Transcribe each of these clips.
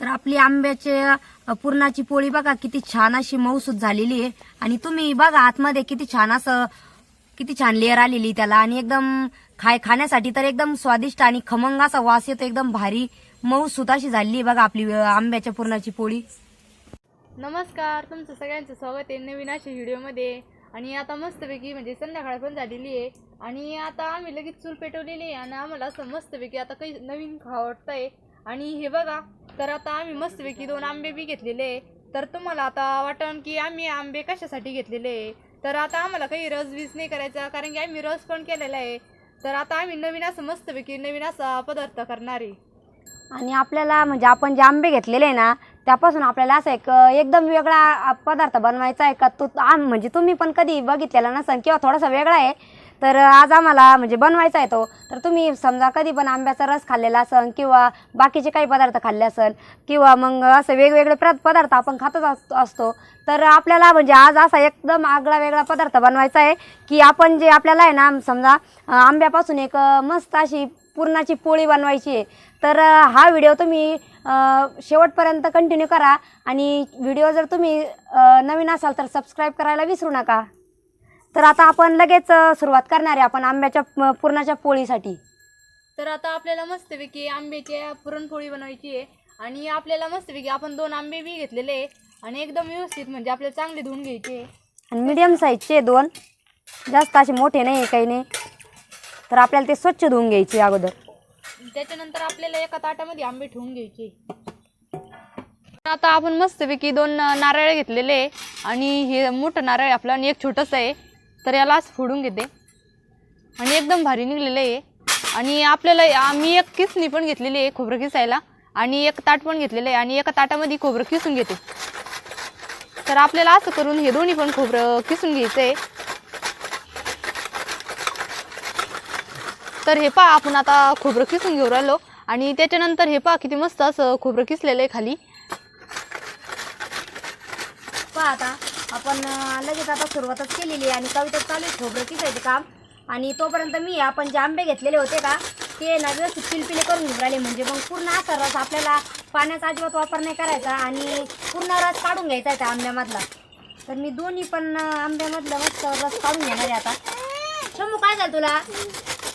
तर आपली आंब्याच्या पुरणाची पोळी बघा किती छान अशी मऊसूत झालेली आहे. आणि तुम्ही बघा आतमध्ये किती छान असं किती छान लेअर आलेली त्याला. आणि एकदम खाय खाण्यासाठी तर एकदम स्वादिष्ट आणि खमंग असा वास येतो. एकदम भारी मऊसूत अशी झालेली आहे बघा आपली आंब्याच्या पुरणाची पोळी. नमस्कार तुमचं सगळ्यांचं स्वागत आहे नवीन अशा व्हिडिओमध्ये. आणि आता मस्तपैकी म्हणजे संध्याकाळ पण झालेली आहे. आणि आता आम्ही लगेच चूल पेटवलेली आहे आणि आम्हाला असं मस्तपैकी आता काही नवीन खावं वाटतंय आणि हे बघा तर आता आम्ही मस्तपैकी दोन आंबे बी घेतलेले आहे. तर तुम्हाला आता वाटण की आम्ही आंबे कशासाठी घेतलेले आहे? तर आता आम्हाला काही रस बीस नाही करायचा कारण की आम्ही रस पण केलेला आहे. तर आता आम्ही नवीन असं मस्तपैकी नवीन असा पदार्थ करणार आहे. आणि आपल्याला म्हणजे आपण जे आंबे घेतलेले आहे ना त्यापासून आपल्याला असं एक एकदम वेगळा पदार्थ बनवायचा आहे का? तो आम म्हणजे तुम्ही पण कधी बघितलेला नसेल किंवा थोडासा वेगळा आहे तर आज आम्हाला म्हणजे बनवायचा आहे तो. तर तुम्ही समजा कधी पण आंब्याचा रस खाल्लेला असन किंवा बाकीचे काही पदार्थ खाल्ले असेल किंवा मग असं वेगवेगळे प्र पदार्थ आपण खातच असतो तर आपल्याला म्हणजे आज असा एकदम आगळा वेगळा पदार्थ बनवायचा आहे की आपण जे आपल्याला आहे ना समजा आंब्यापासून एक मस्त अशी पुरणाची पोळी बनवायची आहे. तर हा व्हिडिओ तुम्ही शेवटपर्यंत कंटिन्यू करा आणि व्हिडिओ जर तुम्ही नवीन असाल तर सबस्क्राईब करायला विसरू नका. तर आता आपण लगेच अ, सुरुवात करणार आहे आपण आंब्याच्या अ, पुरणाच्या पोळीसाठी. तर आता आपल्याला मस्तपैकी आंब्याची पुरणपोळी बनवायची आहे. आणि आपल्याला मस्तपैकी आपण दोन आंबे बी घेतलेले आहे. आणि एकदम व्यवस्थित म्हणजे आपल्याला चांगले धुवून घ्यायचे आहे. आणि मीडियम साईजचे दोन. जास्त असे मोठे नाही काही नाही. तर आपल्याला ते स्वच्छ धुवून घ्यायचे अगोदर. त्याच्यानंतर आपल्याला एका ताटामध्ये आंबे ठेवून घ्यायचे आता आपण मस्तपैकी दोन नारळ घेतलेले आहे. आणि हे मोठं नारळ आहे आपलं आणि एक छोटंसं आहे. तर याला असं फोडून घेते. आणि एकदम भारी निघलेलं आहे आणि आपल्याला मी एक किसणी पण घेतलेली आहे खोबरं किसायला. आणि एक ताट पण घेतलेलं आहे. आणि एका ताटामध्ये खोबरं किसून घेते. तर आपल्याला असं करून हे दोन्ही पण खोबरं किसून घ्यायचं आहे. तर हे पहा आपण आता खोबरं किसून घेऊ राहिलो. आणि त्याच्यानंतर हे पहा किती मस्त असं खोबरं किसलेलं आहे खाली. पहा आता. आपण लगेच आता सुरुवातच केलेली आहे आणि कविता चालू आहे खोबरं किसायचं काम. आणि तोपर्यंत मी आपण जे आंबे घेतलेले होते का ते ना व्यवस्थित पिलपिले करून घेऊन राहिले. म्हणजे मग पूर्ण असा रस आपल्याला पाण्याचा अजिबात वापर नाही करायचा आणि पूर्ण रस काढून घ्यायचा आहे त्या आंब्यामधला. तर मी दोन्ही पण आंब्यामधला मस्त रस काढून घेणार आहे आता. शंभू काय झालं तुला?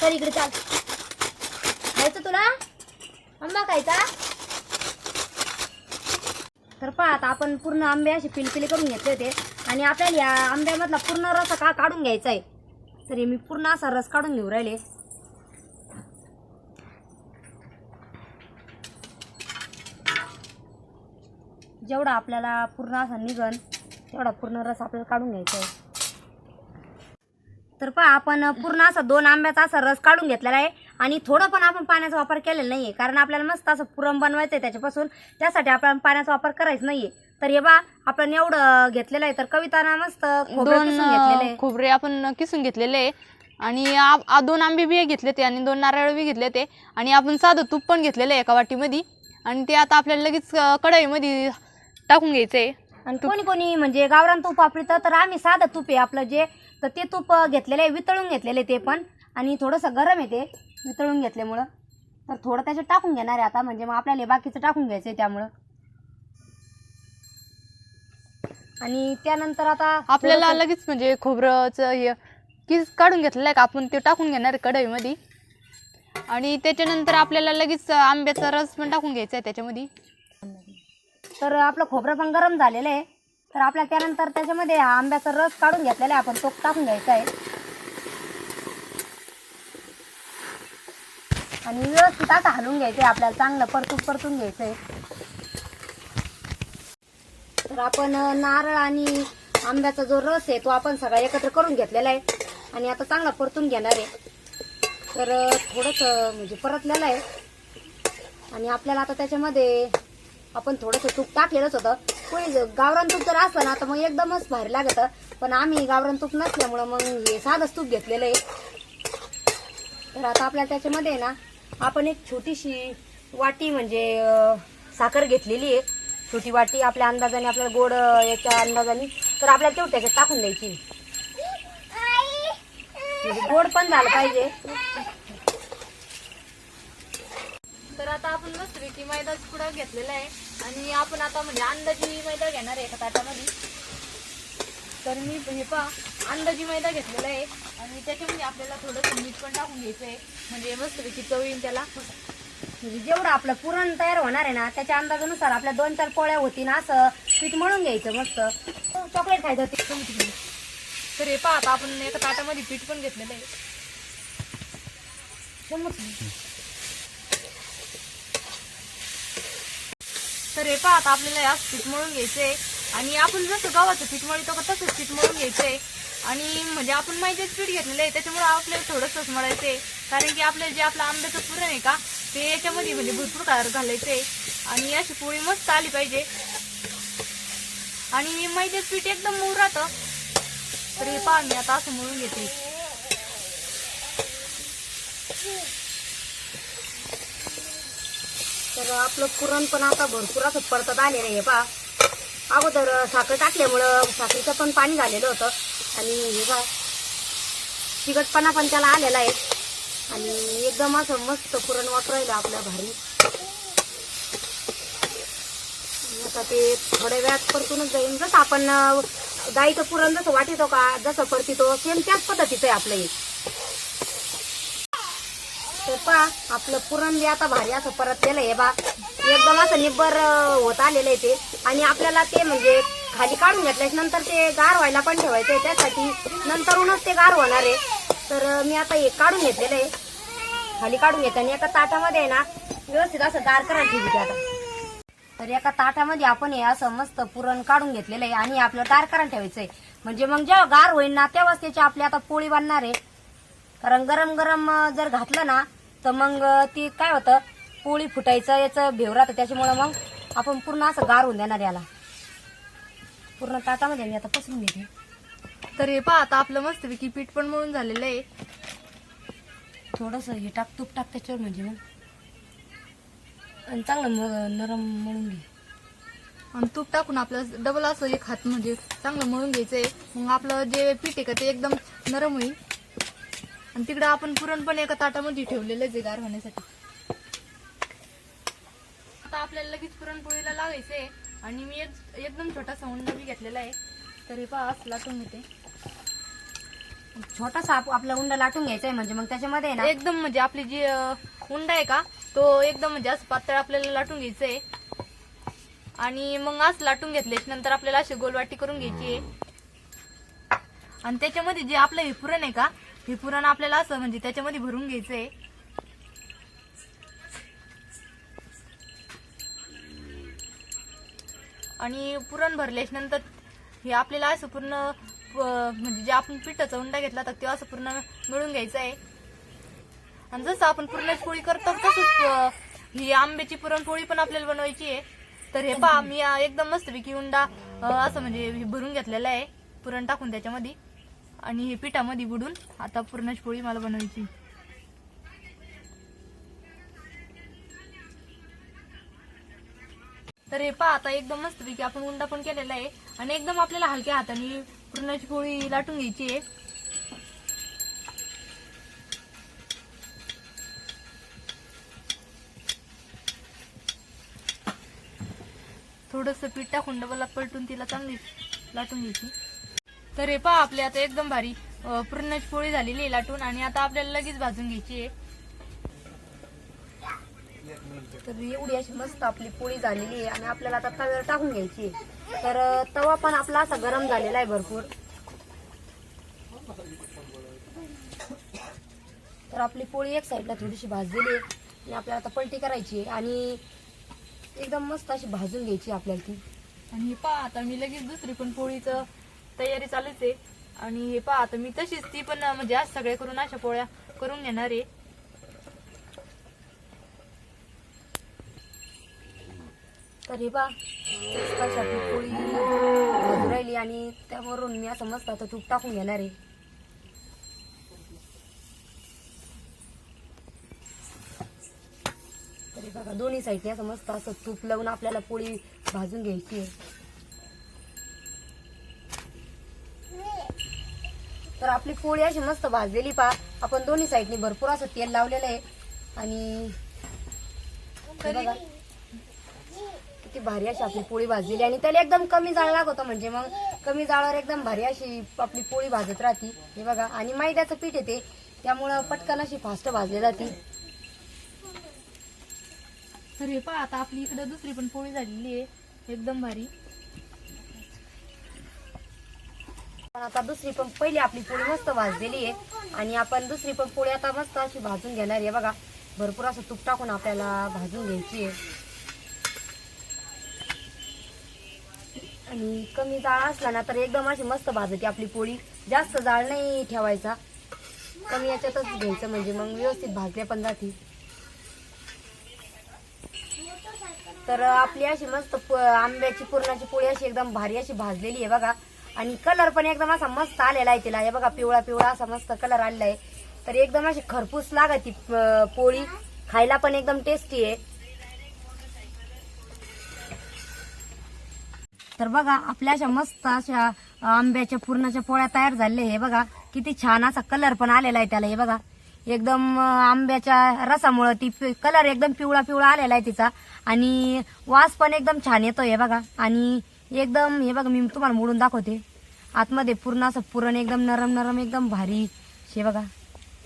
तर इकडे चाल. खायचं तुला? आंबा खायचा? तर पहा आता आपण पूर्ण आंबे असे पिलपिले करून घेतले होते. आणि आपल्याला या आंब्यामधला पूर्ण रस का काढून घ्यायचा आहे तर हे मी पूर्ण असा रस काढून घेऊ राहिले. जेवढा आपल्याला पूर्ण असा निघन तेवढा पूर्ण रस आपल्याला काढून घ्यायचा आहे तर पहा आपण पूर्ण असा दोन आंब्याचा असा रस काढून घेतलेला आहे. आणि थोडं पण आपण पाण्याचा वापर केलेला नाही आहे कारण आपल्याला मस्त असं पुरण बनवायचं आहे त्याच्यापासून. त्यासाठी आपण पाण्याचा वापर करायचा नाही आहे तर हे बा आपण एवढं घेतलेलं आहे तर कविताना मस्त खोबरं दोन किसून घेतलेलं अं, आहे. खोबरे आपण किसून घेतलेले आहे. आणि आ- आ- दोन आंबे बी घेतले ते आणि दोन नारळ बी घेतले ते आणि आपण साधं तूप पण घेतलेलं आहे एका वाटीमध्ये. आणि ते आता आपल्याला लगेच अं, कढईमध्ये टाकून घ्यायचं आहे आणि कोणी कोणी म्हणजे गावरान तूप वापरतं तर आम्ही साधं तूप आहे आपलं जे. तर ते तूप घेतलेलं आहे वितळून घेतलेलं आहे ते पण. आणि थोडंसं गरम आहे ते वितळून घेतल्यामुळं. तर थोडं त्याच्यात टाकून घेणार आहे आता म्हणजे मग आपल्याला हे बाकीचं टाकून घ्यायचं आहे त्यामुळं. आणि त्यानंतर आता आपल्याला थोडंसं- लगेच म्हणजे खोबरंचं हे किस काढून घेतलेलं आहे का आपण ते टाकून घेणार आहे कढईमध्ये. आणि त्याच्यानंतर आपल्याला लगेच आंब्याचा रस पण टाकून घ्यायचा आहे त्याच्यामध्ये. तर आपलं खोबरं पण गरम झालेलं आहे. तर आपल्याला त्यानंतर त्याच्यामध्ये हा आंब्याचा रस काढून घेतलेला आहे आपण तो टाकून घ्यायचा आहे. आणि व्यवस्थित आता हलवून घ्यायचं आहे आपल्याला चांगलं परतून परतून घ्यायचं आहे. तर आपण नारळ आणि आंब्याचा जो रस आहे तो आपण सगळा एकत्र करून घेतलेला आहे. आणि आता चांगला परतून घेणार आहे. तर थोडंसं म्हणजे परतलेलं आहे. आणि आपल्याला आता त्याच्यामध्ये आपण थोडंसं तूप टाकलेलंच होतं. कोणी जर गावरान तूप जर असलं ना तर मग एकदमच भारी लागत. पण आम्ही गावरान तूप नसल्यामुळं मग हे साधंच तूप घेतलेलं आहे. तर आता आपल्याला त्याच्यामध्ये ना आपण एक छोटीशी वाटी म्हणजे साखर घेतलेली आहे. छोटी वाटी आपल्या अंदाजाने आपल्याला गोड याच्या अंदाजाने तर आपल्याला तेवढं त्याच्यात टाकून द्यायची. म्हणजे गोड पण झालं पाहिजे. तर आता आपण मस्तपैकी मैदाच पुढं घेतलेला आहे. आणि आपण आता म्हणजे अंदाजी मैदा घेणार आहे एका ताटामध्ये. तर मी हे पहा अंदाजी मैदा घेतलेला आहे. आणि त्याच्यामध्ये आपल्याला थोडंसं मीठ पण टाकून घ्यायचं आहे. म्हणजे मस्तपैकी चव येईल त्याला. म्हणजे जेवढं आपलं पुरण तयार होणार आहे ना त्याच्या अंदाजानुसार आपल्या दोन चार पोळ्या होती ना असं पीठ मळून घ्यायचं मस्त. चॉकलेट खायचं ते तर हे पहा आता आपण एका ताटामध्ये पीठ पण घेतलेलं आहे. तर हे पहा आता आपल्याला या पीठ मळून घ्यायचंय. आणि आपण जसं गव्हाचं पीठ मळतो का तसंच पीठ मळून घ्यायचंय. आणि म्हणजे आपण माहितीच पीठ घेतलेलं आहे त्याच्यामुळे आपल्याला थोडंसंच मळायचंय. कारण की आपल्याला जे आपलं आंब्याचं पुरण आहे का ते याच्यामध्ये म्हणजे भरपूर कार घालायचंय आणि अशी पोळी मस्त आली पाहिजे. आणि मैद्याचं पीठ एकदम मऊ राहतं. तर हे पहा मी आता असं मळून घेते. तर आपलं पुरण पण आता भरपूर असं परतत आलेलं आहे पा अगोदर साखर टाकल्यामुळं साखरेचं पण पाणी झालेलं होतं. आणि हे बा तिखटपणा पण त्याला आलेला आहे. आणि एकदम असं मस्त पुरण वापरायला आपल्या भारी. आता ते थोड्या वेळात परतूनच जाईल जसं आपण गाईचं पुरण जसं वाटितो का जसं परतितो सेम त्याच पद्धतीचं आहे आपलं एक तर पा आपलं पुरण बी आता भारी असं परतलेलं आहे बा. एकदम असं निब्बर होत आलेलं आहे ते. आणि आपल्याला ते म्हणजे खाली काढून घेतल्यास नंतर ते गार व्हायला पण ठेवायचं आहे. त्यासाठी नंतरूनच ते गार होणार आहे. तर मी आता हे काढून घेतलेलं आहे. खाली काढून घेते आणि एका ताटामध्ये आहे ना व्यवस्थित असं गार करायला ठेवते आता. तर एका ताटामध्ये आपण हे असं मस्त पुरण काढून घेतलेलं आहे आणि आपलं गार करायला ठेवायचं आहे म्हणजे मग जेव्हा गार होईल ना तेव्हाच त्याची आपली आता पोळी बांधणार आहे. कारण गरम गरम जर घातलं ना तर मग ती काय होतं पोळी फुटायचं याचं भेव राहतं. त्याच्यामुळं मग आपण पूर्ण असं गार होऊन देणार याला. पूर्ण ताटामध्ये मी आता पसरून घेते. तर हे पहा आता आपलं मस्तपैकी पीठ पण मळून झालेलं आहे. थोडंसं हे टाक तूप टाक त्याच्यावर म्हणजे मग. आणि चांगलं म- नरम मळून घे. आणि तूप टाकून आपलं डबल असं एक हात म्हणजे चांगलं मळून घ्यायचंय. मग आपलं जे पीठ आहे का ते एकदम नरम होईल. आणि तिकडं आपण पुरण पण एका ताटामध्ये ठेवलेलंच आहे गार होण्यासाठी. आता आपल्याला लगेच पुरणपोळीला लावायचंय. आणि मी एक एकदम छोटासा उंडा बी घेतलेला आहे. तरी पहा असं लाटून छोटासा आप- आपला उंडा लाटून घ्यायचा आहे म्हणजे मग त्याच्यामध्ये आहे ना एकदम म्हणजे आपली जी अं, उंडा आहे का तो एकदम म्हणजे असं पातळ आपल्याला लाटून घ्यायचं आहे आणि मग असं लाटून घेतले नंतर आपल्याला अशी गोलवाटी करून घ्यायची आहे. आणि त्याच्यामध्ये जे आपलं हे पुरण आहे का हे पुरण आपल्याला असं म्हणजे त्याच्यामध्ये भरून घ्यायचं आहे आणि पुरण भरल्याच्या नंतर हे आपल्याला असं पूर्ण म्हणजे जे आपण पिठाचा उंडा घेतला तर ते असं पूर्ण मिळून घ्यायचं आहे. आणि जसं आपण पुरणाची पोळी करतो तसंच ही आंब्याची पुरणपोळी पण आपल्याला बनवायची आहे. तर हे पहा मी एकदम मस्तपैकी उंडा असं म्हणजे भरून घेतलेला आहे. पुरण टाकून त्याच्यामध्ये. आणि हे पिठामध्ये बुडून आता पुरणाची पोळी मला बनवायची. तर हे पहा आता एकदम मस्तपैकी आपण उंडा पण केलेला आहे. आणि एकदम आपल्याला हलक्या हाताने पुरणाची पोळी लाटून घ्यायची आहे. थोडंसं पीठ टाकून डबल पलटून तिला चांगली लाटून घ्यायची. तर हे पहा आपली आता एकदम भारी पुरणाची पोळी झालेली आहे लाटून आणि आता आपल्याला लगेच भाजून घ्यायची आहे. तर एवढी अशी मस्त आपली पोळी झालेली आहे आणि आपल्याला आता तव्यावर टाकून घ्यायची तर तवा पण आपला असा गरम झालेला आहे भरपूर. तर आपली पोळी एक साईडला थोडीशी भाजलेली आहे आणि आपल्याला आता पलटी करायची आहे आणि एकदम मस्त अशी भाजून घ्यायची आपल्याला ती. आणि हे पहा आता मी लगेच दुसरी पण पोळीचं तयारी चालूच आहे. आणि हे पहा आता मी तशीच ती पण म्हणजे आज सगळे करून अशा पोळ्या करून घेणार आहे. तर हे पोळी राहिली आणि त्यावरून मी असं मस्त आता तूप टाकून घेणार आहे. तरी बघा दोन्ही साईडने असं मस्त असं तूप लावून आपल्याला पोळी भाजून घ्यायची आहे. तर आपली पोळी अशी मस्त भाजलेली पा आपण दोन्ही साईडने भरपूर असं तेल लावलेलं आहे. आणि भारी अशी आपली पोळी भाजलेली आणि त्याला एकदम कमी जाळ लागत होतं म्हणजे मग कमी जाळावर एकदम भारी अशी आपली पोळी भाजत राहते. हे बघा आणि मैद्याचं पीठ येते. त्यामुळं पटकन अशी फास्ट भाजली जाते. तर हे पहा आता आपली इकडे दुसरी पण पोळी झालेली आहे. एकदम भारी. पण आता दुसरी पण पहिली आपली पोळी मस्त भाजलेली आहे. आणि आपण दुसरी पण पोळी आता मस्त अशी भाजून घेणार आहे. बघा भरपूर असं तूप टाकून आपल्याला भाजून घ्यायची आहे. आणि कमी जाळ असला ना तर एकदम अशी मस्त भाजते आपली पोळी. जास्त जाळ नाही ठेवायचा. कमी याच्यातच घ्यायचं म्हणजे मग व्यवस्थित भाजल्या पण जाते. तर आपली अशी मस्त प- आंब्याची पुरणाची पोळी अशी एकदम भारी अशी भाजलेली आहे बघा. आणि कलर पण एकदम असा मस्त आलेला आहे तिला. हे बघा पिवळा पिवळा असा मस्त कलर आलेला आहे. तर एकदम अशी खरपूस लागत ती प- पोळी. खायला पण एकदम टेस्टी आहे. तर बघा आपल्या अशा मस्त अशा आंब्याच्या पुरणाच्या पोळ्या तयार झालेल्या हे बघा किती छान असा कलर पण आलेला आहे त्याला. हे बघा एकदम आंब्याच्या रसामुळं ती कलर एकदम पिवळा पिवळा आलेला आहे तिचा. आणि वास पण एकदम छान येतो हे बघा. आणि एकदम हे बघा मी तुम्हाला मोडून दाखवते. आतमध्ये पूर्ण असं पुरण एकदम नरम नरम एकदम भारी. हे बघा.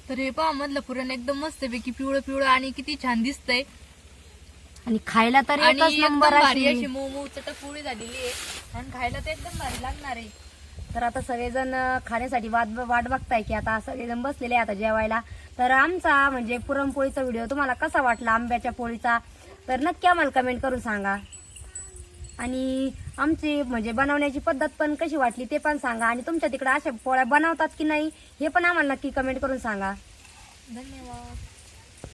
तर हे पहा मधलं पुरण एकदम मस्तपैकी पिवळं पिवळं आणि किती छान दिसतंय. आणि खायला तर आणि एकच एकदम नंबर भारी अशी. अशी पोळी झालेली आहे. आणि खायला तर एकदम भारी लागणार आहे. तर आता सगळेजण खाण्यासाठी वाट वाट बघताय की आता सगळेजण बसलेले आहे आता जेवायला. तर आमचा म्हणजे पुरणपोळीचा व्हिडिओ तुम्हाला कसा वाटला आंब्याच्या पोळीचा? तर नक्की आम्हाला कमेंट करून सांगा. आणि आमची म्हणजे बनवण्याची पद्धत पण कशी वाटली ते पण सांगा. आणि तुमच्या तिकडे अशा पोळ्या बनवतात की नाही हे पण आम्हाला नक्की कमेंट करून सांगा. धन्यवाद.